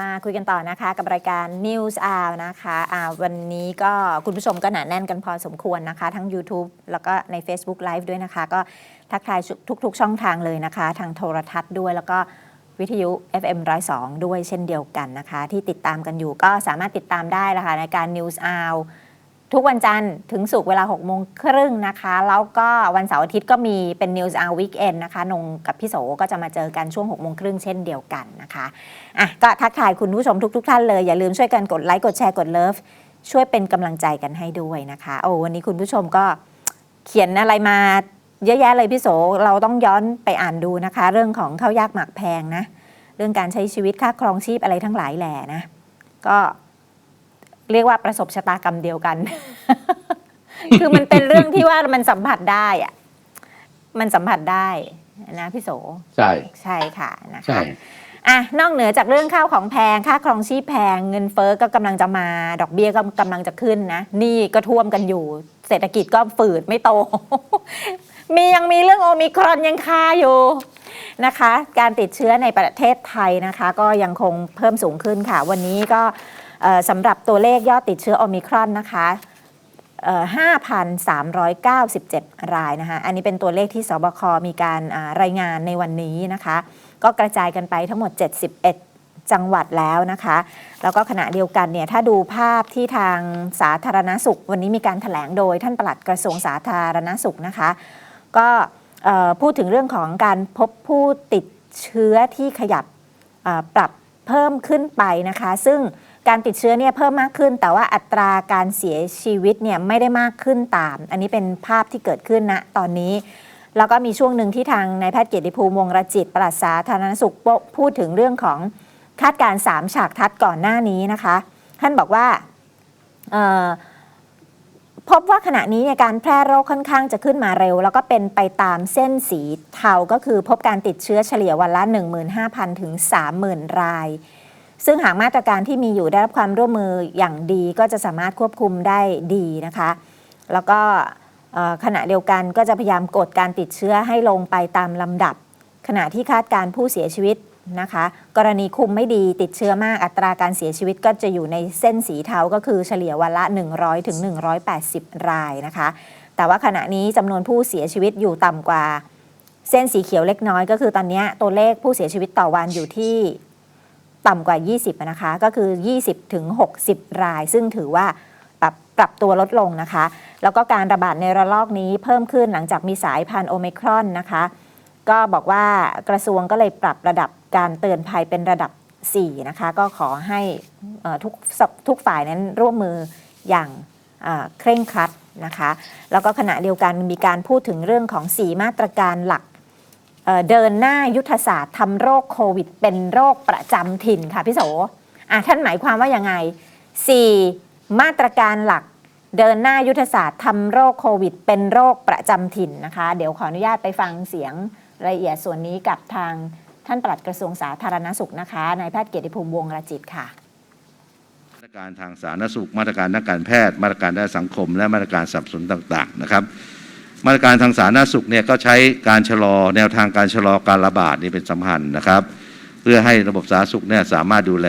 มาคุยกันต่อนะคะ กับรายการ News Hour นะคะอ่าวันนี้ก็คุณผู้ชมก็หนาแน่นกันพอสมควรนะคะ ทั้ง YouTube แล้วก็ใน Facebook Live ด้วยนะคะ ก็ทักทายทุก ๆ ช่องทางเลยนะคะ ทางโทรทัศน์ด้วยแล้วก็วิทยุ FM 102 ด้วยเช่นเดียวกันนะคะ ที่ติดตามกันอยู่ก็สามารถติดตามได้นะคะในการ News Hour ทุกวันจันทร์ถึงศุกร์เวลา6โมงครึ่งนะคะ แล้วก็วันเสาร์อาทิตย์ก็มีเป็น News Hour Weekend นะคะนงกับพี่โสก็จะมาเจอกันช่วง6โมงครึ่งเช่นเดียวกันนะคะอะก็ทักทายคุณผู้ชมทุกๆท่านเลย อย่าลืมช่วยกันกดไลค์กดแชร์กดเลิฟช่วยเป็นกำลังใจกันให้ด้วยนะคะโอ้วันนี้คุณผู้ชมก็เขียนอะไรมาเยอะแยะเลยพี่โสเราต้องย้อนไปอ่านดูนะคะ เรื่องของข้าวยากหมากแพงนะ เรื่องการใช้ชีวิตค่าครองชีพอะไรทั้งหลายแหล่นะ ก็ เรียกว่าประสบชะตากรรมเดียวกัน คือมันเป็นเรื่องที่ว่ามันสัมผัสได้อะมันสัมผัสได้นะพี่โสใช่ใช่ค่ะนะคะใช่อะนอกเหนือจากเรื่องข้าวของแพงค่าครองชีพแพงเงินเฟ้อก็กำลังจะมา ดอกเบี้ยก็กำลังจะขึ้นนะหนี่ก็ท่วมกันอยู่ เศรษฐกิจก็ฝืดไม่โต มียังมีเรื่องโอมิครอนยังคาอยู่นะคะ การติดเชื้อในประเทศไทยนะคะ ก็ยังคงเพิ่มสูงขึ้นค่ะ วันนี้ก็เอ่อ สำหรับตัวเลขยอดติดเชื้อโอมิครอนนะคะเอ่อ5,397 รายนะคะ อันนี้เป็นตัวเลขที่สบค มีการรายงานในวันนี้นะคะ ก็กระจายกันไปทั้งหมด 71 จังหวัดแล้วนะคะ แล้วก็ขณะเดียวกันเนี่ย ถ้าดูภาพที่ทางสาธารณสุข วันนี้มีการถแถลงโดยท่านปลัดกระทรวงสาธารณสุขนะคะ ก็พูดถึงเรื่องของการพบผู้ติดเชื้อที่ขยับปรับเพิ่มขึ้นไปนะคะ ซึ่ง การติดเชื้อเนี่ยเพิ่มมากขึ้น แต่ว่าอัตราการเสียชีวิตเนี่ยไม่ได้มากขึ้นตาม อันนี้เป็นภาพที่เกิดขึ้นณตอนนี้ แล้วก็มีช่วงหนึ่งที่ทางนายแพทย์เกียรติภูมิวงรจิตปลัดสาธารณสุขพูดถึงเรื่องของคาดการณ์3ฉากทัดก่อนหน้านี้นะคะ ท่านบอกว่าพบว่าขณะนี้เนี่ยการแพร่โรคค่อนข้างจะขึ้นมาเร็ว แล้วก็เป็นไปตามเส้นสีเทาก็คือพบการติดเชื้อเฉลี่ยวันละ 15,000 ถึง 30,000 ราย ซึ่งหากมาตรการที่มีอยู่ได้รับความร่วมมืออย่างดีก็จะสามารถควบคุมได้ดีนะคะ แล้วก็ขณะเดียวกันก็จะพยายามกดการติดเชื้อให้ลงไปตามลำดับ ขณะที่คาดการผู้เสียชีวิตนะคะ กรณีคุมไม่ดีติดเชื้อมากอัตราการเสียชีวิตก็จะอยู่ในเส้นสีเทาก็คือเฉลี่ยวันละ 100ถึง180 รายนะคะ แต่ว่าขณะนี้จำนวนผู้เสียชีวิตอยู่ต่ำกว่า เส้นสีเขียวเล็กน้อยก็คือตอนนี้ตัวเลขผู้เสียชีวิตต่อวันอยู่ที่ ต่ำกว่า 20 นะคะ ก็คือ 20 ถึง 60 ราย ซึ่งถือว่าปรับปรับตัวลดลงนะคะ แล้วก็การระบาดในระลอกนี้เพิ่มขึ้นหลังจากมีสายพันธุ์โอเมครอนนะคะ ก็บอกว่ากระทรวงก็เลยปรับระดับการเตือนภัยเป็นระดับ 4 นะคะ ก็ขอให้เอ่อทุกทุกฝ่ายนั้นร่วมมืออย่างเอ่อเคร่งครัดนะคะ แล้วก็ขณะเดียวกันมีการพูดถึงเรื่องของ 4 มาตรการหลัก เดินหน้ายุทธศาสตร์ทำโรคโควิด เป็นโรคประจำถิ่นค่ะพี่โสอะท่านหมายความว่ายังไง 4 มาตรการหลักเดินหน้ายุทธศาสตร์ทำโรคโควิด เป็นโรคประจำถิ่นนะคะ เดี๋ยวขออนุญาตไปฟังเสียงรายละเอียดส่วนนี้กับทางท่านปลัดกระทรวงสาธารณสุขนะคะนายแพทย์เกียรติภูมิวงศ์รจิตค่ะมาตรการทางสาธารณสุข มาตรการด้านการแพทย์ มาตรการด้านสังคม และมาตรการสับสนต่าง ๆ นะครับ มาตรการทางสาธารณสุขเนี่ยก็ใช้การชะลอแนวทางการชะลอการระบาดนี่เป็นสำคัญนะครับ เพื่อให้ระบบสาธารณสุขเนี่ยสามารถดูแล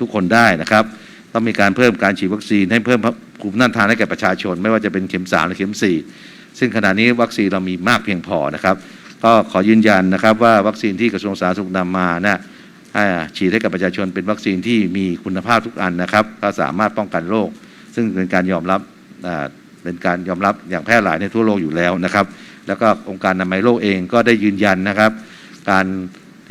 ทุกคนได้นะครับ ต้องมีการเพิ่มการฉีดวัคซีนให้เพิ่มภูมิต้านทานให้แก่ประชาชน ไม่ว่าจะเป็นเข็มสามหรือเข็มสี่ซึ่งขณะนี้วัคซีนเรามีมากเพียงพอนะครับ ก็ขอยืนยันนะครับว่าวัคซีนที่กระทรวงสาธารณสุขนำมาเนี่ยฉีดให้กับประชาชนเป็นวัคซีนที่มีคุณภาพทุกอันนะครับก็สามารถป้องกันโรคซึ่งเป็นการยอมรับ เป็นการยอมรับอย่างแพร่หลายในทั่วโลกอยู่แล้วนะครับ แล้วก็องค์การอนามัยโลกเองก็ได้ยืนยันนะครับ การ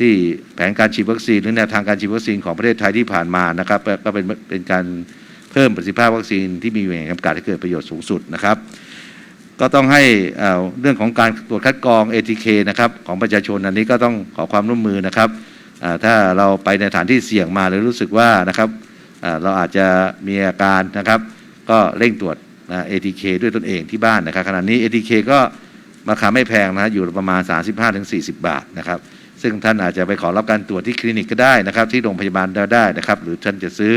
ที่แผนการฉีดวัคซีนหรือแนวทางการฉีดวัคซีนของประเทศไทยที่ผ่านมานะครับก็เป็นเป็นการเพิ่มประสิทธิภาพวัคซีนที่มีอย่างจำกัดให้เกิดประโยชน์สูงสุดนะครับ ก็ต้องให้เอ่อเรื่องของการตรวจคัดกรอง ATK นะครับของประชาชนอันนี้ก็ต้องขอความร่วมมือนะครับถ้าเราไปในสถานที่เสี่ยงมาหรือรู้สึกว่านะครับเราอาจจะมีอาการนะครับ ก็เร่งตรวจ นะ ATK ด้วยตนเองที่บ้านนะครับขณะนี้ ATK ก็ราคาไม่แพงนะอยู่ประมาณ 35-40 บาทนะครับซึ่งท่านอาจจะไปขอรับการตรวจที่คลินิกก็ได้นะครับ ที่โรงพยาบาลได้นะครับหรือท่านจะซื้อ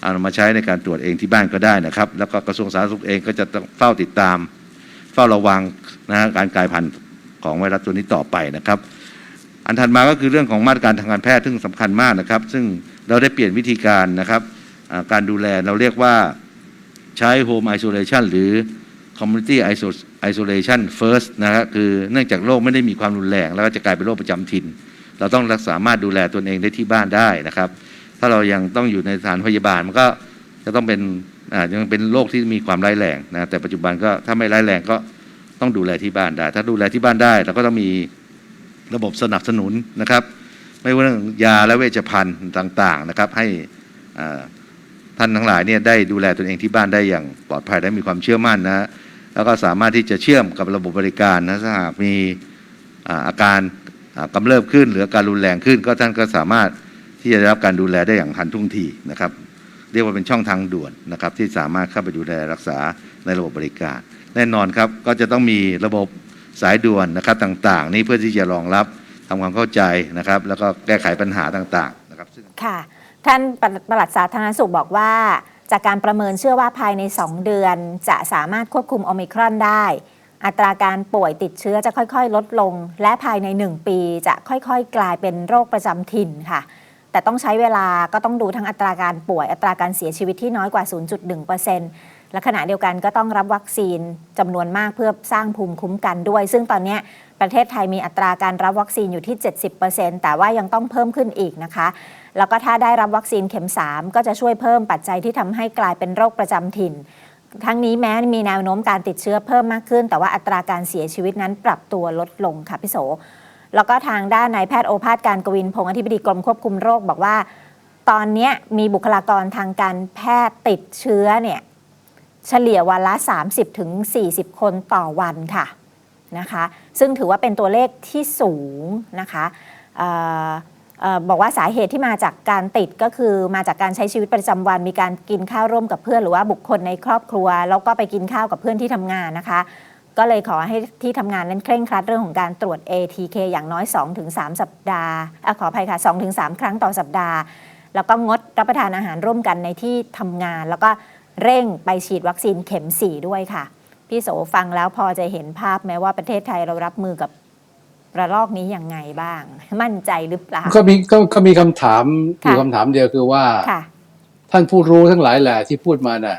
เอามาใช้ในการตรวจเองที่บ้านก็ได้นะครับ แล้วก็กระทรวงสาธารณสุขเองก็จะต้องเฝ้าติดตาม เฝ้าระวังนะฮะการกลายพันธุ์ของไวรัสตัวนี้ต่อไปนะครับ อันถัดมาก็คือเรื่องของมาตรการทางการแพทย์ซึ่งสำคัญมากนะครับ ซึ่งเราได้เปลี่ยนวิธีการนะครับการดูแลเราเรียกว่า ใช้ Home Isolation หรือ Community Isolation First นะครับคือเนื่องจากโรคไม่ได้มีความรุนแรง แล้วก็จะกลายเป็นโรคประจำถิ่น เราต้องรักษามารถดูแลตนเองได้ที่บ้านได้นะครับ ถ้าเรายังต้องอยู่ในสถานพยาบาลมันก็จะต้องเป็นอ่ายังเป็นโรคที่มีความร้ายแรงนะแต่ปัจจุบันก็ถ้าไม่ร้ายแรงก็ต้องดูแลที่บ้านได้ ถ้าดูแลที่บ้านได้เราก็ต้องมีระบบสนับสนุนนะครับ ไม่ว่าเรื่องยาและเวชภัณฑ์ต่างๆนะครับ ให้อ่า ท่านทั้งหลายเนี่ยได้ดูแลตนเองที่บ้านได้อย่างปลอดภัยและมีความเชื่อมั่นนะแล้วก็สามารถที่จะเชื่อมกับระบบบริการนะถ้าหากมีอาการกำเริบขึ้น หรือการรุนแรงขึ้น ก็ท่านก็สามารถที่จะได้รับการดูแลได้อย่างทันท่วงทีนะครับ เรียกว่าเป็นช่องทางด่วนนะครับ ที่สามารถเข้าไปดูแลรักษาในระบบบริการ แน่นอนครับก็จะต้องมีระบบสายด่วนนะครับต่างๆ นี้เพื่อที่จะรองรับทำความเข้าใจนะครับ แล้วก็แก้ไขปัญหาต่างๆนะครับค่ะ ท่านปลัดสาธารณสุขบอกว่า จากการประเมินเชื่อว่าภายใน 2 เดือนจะสามารถควบคุมโอมิครอนได้ อัตราการป่วยติดเชื้อจะค่อยๆ ลดลง และภายใน 1 ปีจะค่อยๆ กลายเป็นโรคประจำถิ่นค่ะ แต่ต้องใช้เวลาก็ต้องดูทั้งอัตราการป่วยอัตราการเสียชีวิตที่น้อยกว่า 0.1%และขณะเดียวกันก็ต้องรับวัคซีนจำนวนมากเพื่อสร้างภูมิคุ้มกันด้วย ซึ่งตอนนี้ประเทศไทยมีอัตราการรับวัคซีนอยู่ที่ 70%แต่ว่ายังต้องเพิ่มขึ้นอีกนะคะ แล้วก็ถ้าได้รับวัคซีนเข็ม 3 ก็จะช่วยเพิ่มปัจจัยที่ทำให้กลายเป็นโรคประจำถิ่น ทั้งนี้แม้มีแนวโน้มการติดเชื้อเพิ่มมากขึ้น แต่ว่าอัตราการเสียชีวิตนั้นปรับตัวลดลงค่ะพี่โส แล้วก็ทางด้านนายแพทย์โอภาสการกวินพงศ์อธิบดีกรมควบคุมโรคบอกว่า ตอนนี้มีบุคลากรทางการแพทย์ติดเชื้อเนี่ยเฉลี่ยวันละ 30-40ถึง40คนต่อวันค่ะนะคะ ซึ่งถือว่าเป็นตัวเลขที่สูงนะคะ บอกว่าสาเหตุที่มาจากการติดก็คือมาจากการใช้ชีวิตประจำวัน มีการกินข้าวร่วมกับเพื่อนหรือว่าบุคคลในครอบครัว แล้วก็ไปกินข้าวกับเพื่อนที่ทำงานนะคะ ก็เลยขอให้ที่ทำงานนั้นเคร่งครัดเรื่องของการตรวจ ATK อย่างน้อย 2-3 สัปดาห์อขออภัยค่ะ2-3 ครั้งต่อสัปดาห์ แล้วก็งดรับประทานอาหารร่วมกันในที่ทำงาน แล้วก็เร่งไปฉีดวัคซีนเข็ม 4 ด้วยค่ะ พี่โสฟังแล้วพอจะเห็นภาพไหมว่าประเทศไทยเรารับมือกับ ระลอกนี้ยังไงบ้าง มั่นใจหรือเปล่าก็มีก็ก็มีคำถามค่ะอยู่คำถามเดียวคือว่า ค่ะ ท่านผู้รู้ทั้งหลายแหละที่พูดมาน่ะ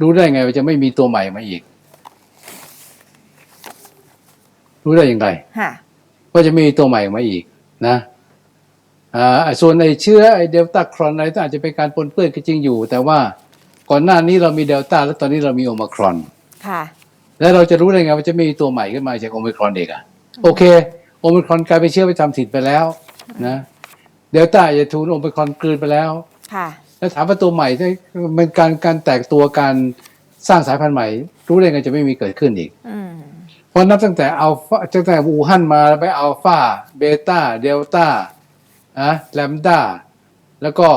รู้ได้ไงว่าจะไม่มีตัวใหม่มาอีก รู้ได้อย่างไรค่ะ ว่าจะไม่มีตัวใหม่มาอีกนะอ่าส่วนในเชื้อไอเดลต้าครอนอะไรก็อาจจะเป็นการปนเปื้อนก็จริงอยู่ แต่ว่าก่อนหน้านี้เรามีเดลต้าแล้วตอนนี้เรามีโอมครอน ค่ะ แล้วเราจะรู้ได้ไงว่าจะไม่มีตัวใหม่ขึ้นมาจากโอมิครอนเด็กอะโอเค โอมิครอนกลายเป็นเชื้อประจำถิ่นไปแล้วนะเดลต้าจะถูกโอมิครอนกลืนไปแล้วค่ะแล้วถามว่าตัวใหม่ที่มันการการแตกตัวการสร้างสายพันธุ์ใหม่ รู้ได้ไงจะไม่มีเกิดขึ้นอีกอืมเพราะนับตั้งแต่อัลฟาตั้งแต่อูฮั่นมาแล้วไปอัลฟาเบต้าเดลต้าอะแลมด้าแล้วก็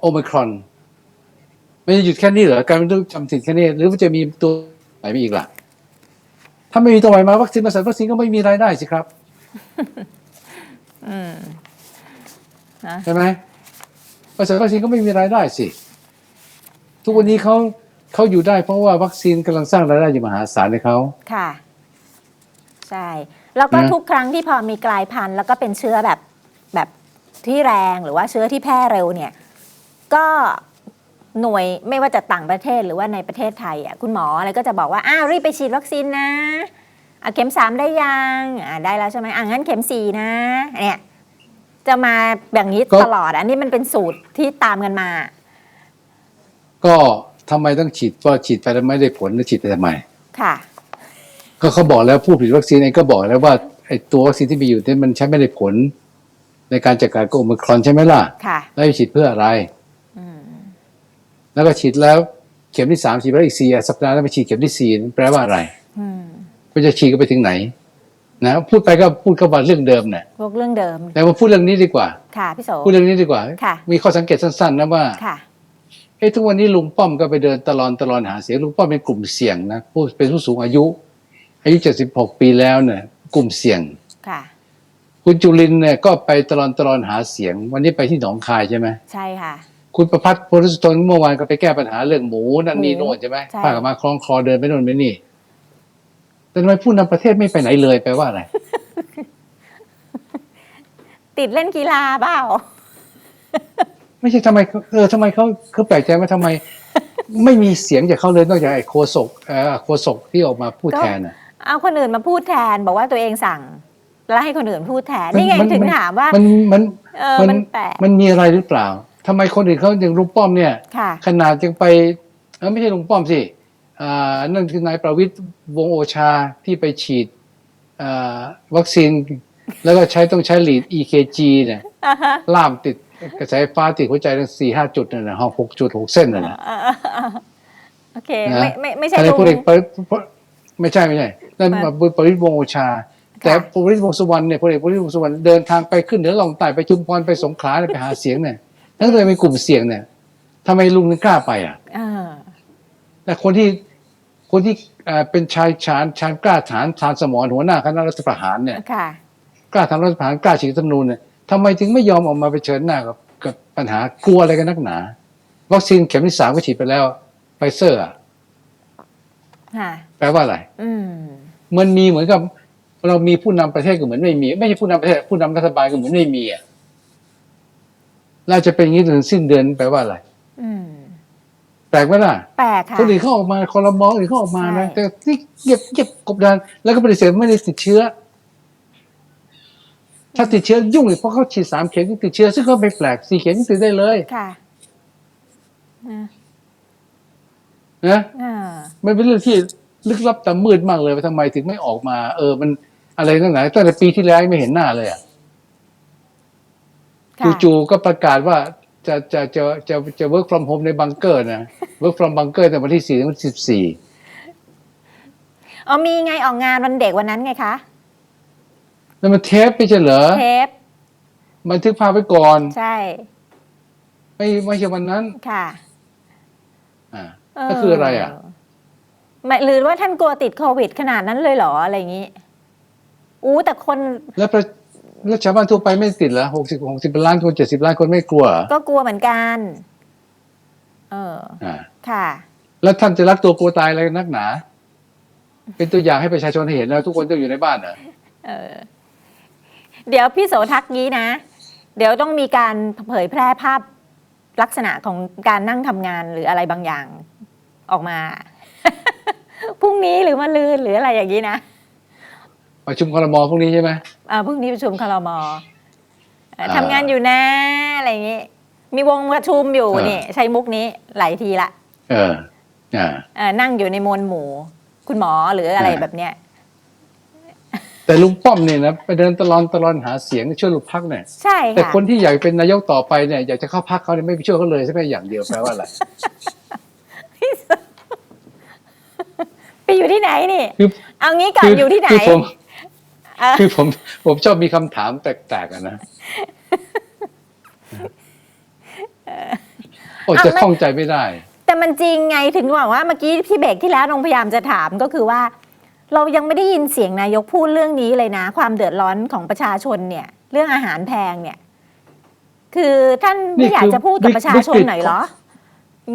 โอมิครอนไม่ได้หยุดแค่นี้เหรอการเป็นต้องจำสินแค่นี้ หรือว่าจะมีตัวใหม่มาอีกล่ะ ถ้าไม่มีตัวใหม่มาวัคซีนมาใส่วัคซีนก็ไม่มีรายได้สิครับอืมใช่ไหมมาใส่วัคซีนก็ไม่มีรายได้สิ ทุกวันนี้เขาเขาอยู่ได้เพราะว่าวัคซีนกำลังสร้างรายได้อย่างมหาศาลให้เขาค่ะ ใช่ แล้วก็นะทุกครั้งที่พอมีกลายพันธุ์ แล้วก็เป็นเชื้อแบบแบบที่แรงหรือว่าเชื้อที่แพร่เร็วเนี่ย ก็ หน่วยไม่ว่าจะต่างประเทศหรือว่าในประเทศไทยอะคุณหมออะไรก็จะบอกว่าอ้าวรีบไปฉีดวัคซีนนะอะเข็มสามได้ยังอะได้แล้วใช่ไหมอะงั้นเข็มสี่นะเนี่ยจะมาแบบนี้ตลอดอันนี้มันเป็นสูตรที่ตามกันมา ก็ทำไมต้องฉีดเพราะฉีดไปแล้วไม่ได้ผลแล้วฉีดไปทำไมค่ะ ก็เขาบอกแล้วผู้ผลิตวัคซีนเองก็บอกแล้วว่าไอ้ตัววัคซีนที่มีอยู่เนี่ยมันใช้ไม่ได้ผล ในการจัดการกับโอมิครอนใช่ไหมล่ะค่ะแล้วไปฉีดเพื่ออะไรอืม แล้วก็ฉีดแล้วเข็มที่สามฉีดไปแล้วอีกสี่สัปดาห์แล้วไปฉีดเข็มที่สี่แปลว่าอะไรอืมก็จะฉีดกันไปถึงไหนนะพูดไปก็พูดเข้ามาเรื่องเดิมเนี่ยพวกเรื่องเดิม แต่มาพูดเรื่องนี้ดีกว่าค่ะพี่โสพูดเรื่องนี้ดีกว่าค่ะมีข้อสังเกตสั้นๆนะว่าค่ะเอ้ทุกวันนี้ลุงป้อมก็ไปเดินตลอนตลอนหาเสียงลุงป้อมเป็นกลุ่มเสี่ยงนะผู้เป็นผู้สูงอายุ อายุ76ปีแล้วเนี่ยกลุ่มเสี่ยงค่ะคุณจุลินทร์เนี่ยก็ไปตลอนตลอนหาเสียง วันนี้ไปที่หนองคายใช่ไหมใช่ค่ะ คุณประพัฒน์โพธิสุทนเมื่อวานก็ไปแก้ปัญหาเรื่องหมูนั่นนี่หมูโน่นใช่ไหมใช่พากันมาคล้องคอเดินไปโน่นไปนี่ แต่ทำไมผู้นำประเทศไม่ไปไหนเลยแปลว่าอะไร ติดเล่นกีฬาเปล่า ไม่ใช่ทำไมเออทำไมเขาเขาแปลกใจว่าทำไม ไม่มีเสียงจากเขาเลยนอกจากไอ้โคศกเออโคศกที่ออกมาพูดแทนน่ะเอาคนอื่นมาพูดแทนบอกว่าตัวเองสั่งแล้วให้คนอื่นพูดแทนมันนี่ไงมันถึงมันถามว่า มันมันเออมันแปลกมันมีอะไรหรือเปล่า ทำไมคนอื่นเขาอย่างลุงป้อมเนี่ยค่ะขนาดยังไปเออไม่ใช่ลุงป้อมสิอ่านั่นคือนายประวิตรวงษ์โอชาที่ไปฉีดอ่าวัคซีน แล้วก็ใช้ต้องใช้หลีด EKG เนี่ยอ่าฮะล่ามติดกระแสไฟฟ้าติดหัวใจทั้งสี่ห้าจุดนั่นนะห้องหกจุดหกเส้นนั่นนะอ่าอ่าอ่าโอเคนะไม่ไม่ไม่ใช่อะไรลุงพวกเด็กปริไม่ใช่ไม่ใช่นั่นค่ะมาปริตรวงษ์โอชาแต่พลเอกวงษ์สุวรรณเนี่ยพลเอกประวิตรวงษ์สุวรรณเดินทางไปขึ้นเหนือลองใต้ไปชุมพรไปสงขลาเนี่ยไปหาเสียงเนี่ย ทั้งเลยเป็นกลุ่มเสี่ยงเนี่ยทำไมลุงถึงกล้าไปอะอ่าแต่คนที่คนที่เอ่อเป็นชายชาญชาญกล้าฐานทานสมรหัวหน้าคณะรัฐประหารเนี่ยค่ะกล้าทำรัฐประหารกล้าฉีกรัฐธรรมนูญเนี่ยทำไมถึงไม่ยอมออกมาเผชิญหน้ากับกับปัญหากลัวอะไรกันนักหนา วัคซีนเข็มที่สามก็ฉีดไปแล้วไฟเซอร์อะค่ะแปลว่าอะไรอืมมันมีเหมือนกับ เรามีผู้นำประเทศก็เหมือนไม่มี ไม่ใช่ผู้นำประเทศผู้นำรัฐบาลก็เหมือนไม่มีอะ เราจะเป็นอย่างนี้ถึงสิ้นเดือนแปลว่าอะไรอืมแปลกไหมล่ะแปลกค่ะคนอื่นเขาออกมาคอรมออื่นเขาออกมานะใช่แต่ที่เก็บเก็บกบดานแล้วก็ปฏิเสธไม่ได้ติดเชื้อ ถ้าติดเชื้อยุ่งเลยเพราะเขาฉีดสามเข็มก็ติดเชื้อซึ่งก็ไม่แปลกสี่เข็มก็ติดได้เลยค่ะนะนะอ่ามันเป็นเรื่องที่ลึกลับแต่มืดมากเลยว่าทำไมถึงไม่ออกมา เออ มันอะไรตั้งไหนตั้งแต่ปีที่แล้วยังไม่เห็นหน้าเลยอะค่ะ จู่ๆก็ประกาศว่าจะจะจะจะจะ work from home ในบังเกอร์นะ work from บังเกอร์แต่วันที่สี่ถึงวันที่สิบสี่อ๋อมีไงออกงานวันเด็กวันนั้นไงคะแล้วมันเทปไม่ใช่เหรอเทปบันทึกภาพไว้ก่อน ใช่ ไม่ไม่ใช่วันนั้น ค่ะ อ่าก็คืออะไรอะไม่หรือว่าท่านกลัวติดโควิดขนาดนั้นเลยเหรออะไรอย่างนี้อู้แต่คนแล้วประ แล้วชาวบ้านทั่วไปไม่ติดเหรอหกสิบหกสิบล้านคนเจ็ดสิบล้านคนไม่กลัวเหรอก็กลัวเหมือนกัน เอออ่าค่ะ แล้วท่านจะรักตัวกลัวตายอะไรนักหนา เป็นตัวอย่างให้ประชาชนเห็นแล้วทุกคนต้องอยู่ในบ้านเหรอเออ เดี๋ยวพี่โสทักงี้นะ เดี๋ยวต้องมีการเผยแพร่ภาพลักษณะของการนั่งทำงานหรืออะไรบางอย่างออกมาพรุ่งนี้หรือมะลืนหรืออะไรอย่างนี้นะ ประชุมครมพวกนี้ใช่ไหมอ่าพรุ่งนี้ประชุมคลมเอ่ออ่าทำงานอยู่นะอะไรอย่างนี้ มีวงประชุมอยู่อ่านี่นี่ใช้มุกนี้หลายทีละเอออ่า เอ่อนั่งอยู่ในมวลหมู่ คุณหมอหรืออะไรอ่า แบบเนี้ย แต่ลุงป้อมเนี่ยนะไปเดินตลอนตลอนหาเสียงช่วยลูกพักเนี่ย ใช่แต่ค่ะคนที่อยากเป็นนายกต่อไปเนี่ยอยากจะเข้าพักเขาเนี่ยไม่ไปช่วยเขาเลยใช่ไหมอย่างเดียวแปลว่าอะไร ไปอยู่ที่ไหนนี่ คือเอางี้ก่อนอยู่ที่ไหน คือผมเอ่อ คือผมผมชอบมีคำถามแปลกๆอะนะโอ้จะข้องใจไม่ได้ แต่มันจริงไงถึงบอกว่าเมื่อกี้พี่เบรกที่แล้วนงพยายามจะถามก็คือว่า เรายังไม่ได้ยินเสียงนายกพูดเรื่องนี้เลยนะ ความเดือดร้อนของประชาชนเนี่ย เรื่องอาหารแพงเนี่ย คือท่านนี่ไม่อยากคือจะพูดกับวิประชาชนวิกฤตหน่อยเหรอ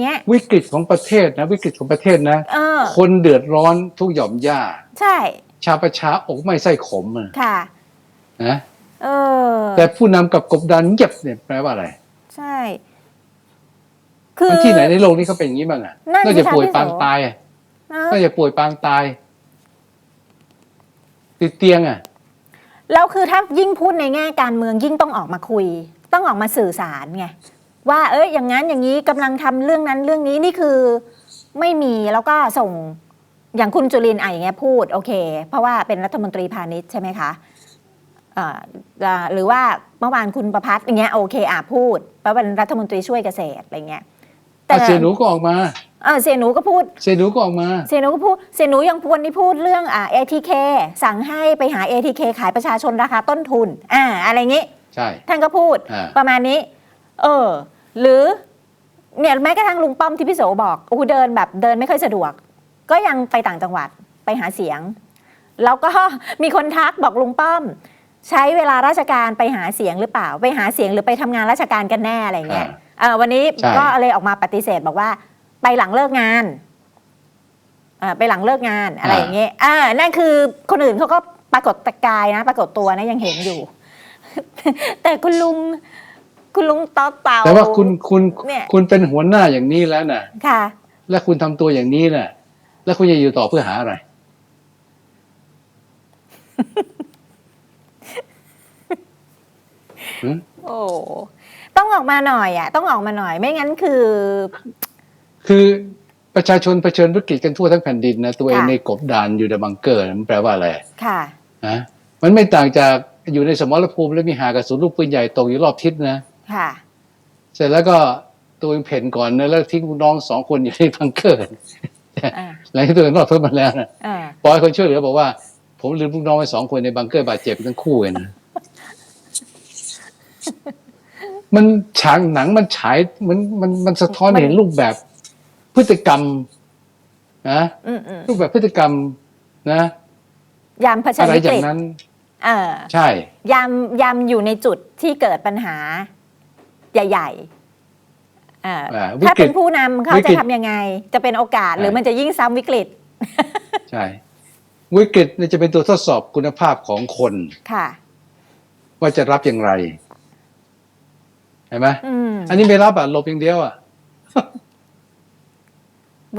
เงี้ยวิกฤตของประเทศนะ วิกฤตของประเทศนะเออคนเดือดร้อนทุกหย่อมย่าใช่ ชาวประชาอกไม่ไส้ขมอะค่ะนะเออ แต่ผู้นำกับกบดานเงียบเนี่ยแปลว่าอะไร ใช่ คือมันที่ไหนในโลกนี้เขาเป็นอย่างนี้บ้างอะนั่นนอกสิจากคะป่วยพี่โสปางตายอะเออนอกจากป่วยปางตาย ติดเตียงอะแล้วคือถ้ายิ่งพูดในแง่การเมืองยิ่งต้องออกมาคุย ต้องออกมาสื่อสารไงว่าเอ้ยอย่างนั้นอย่างนี้กำลังทำเรื่องนั้นเรื่องนี้นี่คือไม่มีแล้วก็ส่ง อย่างคุณจุลินทร์อะอย่างเงี้ยพูดโอเค เพราะว่าเป็นรัฐมนตรีพาณิชย์ใช่ไหมคะเอ่ออ่าหรือว่าเมื่อวานคุณประพัฒน์อย่างเงี้ยโอเคอะพูดเพราะเป็นรัฐมนตรีช่วยเกษตรอะไรเงี้ยแต่เสียหนูก็ออกมา เออเสียหนูก็พูด เสียหนูก็ออกมา เสียหนูก็พูดเสียหนูยังวันนี้พูดเรื่องอ่า ATK สั่งให้ไปหา ATK ขายประชาชนราคาต้นทุน อ่า อะไรอย่างงี้ ใช่ ท่านก็พูดอ่า ประมาณนี้ เออ หรือ เนี่ยแม้กระทั่งลุงป้อมที่พี่โสบอกโอ้โหเดินแบบเดินไม่ค่อยสะดวก ก็ยังไปต่างจังหวัดไปหาเสียง แล้วก็มีคนทักบอกลุงป้อม ใช้เวลาราชการไปหาเสียงหรือเปล่า ไปหาเสียงหรือไปทำงานราชการกันแน่อะไรเงี้ยเออวันนี้ใช่ก็เลยออกมาปฏิเสธบอกว่า ไปหลังเลิกงานเอ่อไปหลังเลิกงานอะไรอย่างเงี้ยอ่านั่นคือคนอื่นเขาก็ปรากฏกายนะ ปรากฏตัวนะยังเห็นอยู่ แต่คุณลุงคุณลุงต่อเต่าแต่ว่าคุณคุณเนี่ยคุณเป็นหัวหน้าอย่างนี้แล้วน่ะค่ะ และคุณทำตัวอย่างนี้น่ะ แล้วคุณจะอยู่ต่อเพื่อหาอะไรหืมโอ้ต้องออกมาหน่อยอะ ต้องออกมาหน่อย ไม่งั้นคือ คือประชาชนเผชิญวิกฤตกันทั่วทั้งแผ่นดินนะตัวเองค่ะในกบดานอยู่ในบังเกอร์มันแปลว่าอะไรค่ะนะมันไม่ต่างจากอยู่ในสมรภูมิแล้วมีหากระสุนลูกปืนใหญ่ตกอยู่รอบทิศนะค่ะ เสร็จแล้วก็ตัวเองเพ่นก่อนนะแล้วทิ้งลูกน้องสองคนอยู่ในบังเกอร์อ่า หลังจากที่ตัวเองรอดพ้นมาแล้วนะอ่าปล่อยคนช่วยเหลือบอกว่า ผมลืมลูกน้องไว้สองคนในบังเกอร์บาดเจ็บทั้งคู่เลยนะมันฉากหนังมันฉายมันมันมันสะท้อนให้เห็นรูปแบบพฤติกรรมนะอืมอืมรูปแบบพฤติกรรมนะ ยามเผชิญอะไรวิอกย่าฤงตนั้นเออใช่ ยามยามอยู่ในจุดที่เกิดปัญหา ใหญ่ๆเอ่ออ่าวิ ถ้ากฤเป็ตนผู้นำเขาวิกจะฤตทำยังไง จะเป็นโอกาสใช่หรือมันจะยิ่งซ้ำวิกฤต ใช่ วิกฤตเนี่ยจะเป็นตัวทดสอบคุณภาพของคนค่ะ ว่าจะรับอย่างไรเห็นไหมอืมอันนี้ไม่รับอะหลบอย่างเดียวอะ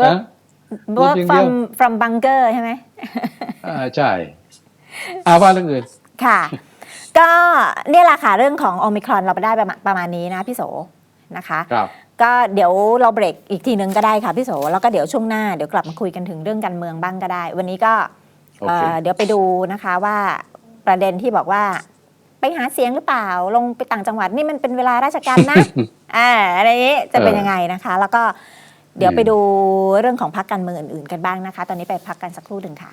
work นะ work รูปอย่างเดียว from from bunker ใช่ไหมอ่าใช่อาว่าเรื่องอื่น ค่ะ ก็เนี่ยแหละค่ะ เรื่องของโอมิครอนเราไปได้ประมาณประมาณนี้นะพี่โสนะคะครับ ก็เดี๋ยวเราเบรกอีกทีนึงก็ได้ค่ะพี่โสแล้วก็เดี๋ยวช่วงหน้าเดี๋ยวกลับมาคุยกันถึงเรื่องการเมืองบ้างก็ได้ วันนี้ก็โอเคเอ่อเดี๋ยวไปดูนะคะว่าประเด็นที่บอกว่าไปหาเสียงหรือเปล่าลงไปต่างจังหวัดนี่มันเป็นเวลาราชการนะ อ่าอะไรอย่างนี้จะเป็นเออยังไงนะคะ แล้วก็เดี๋ยวอืมไปดูเรื่องของพักการเมืองอื่นๆกันบ้างนะคะ ตอนนี้ไปพักกันสักครู่หนึ่งค่ะ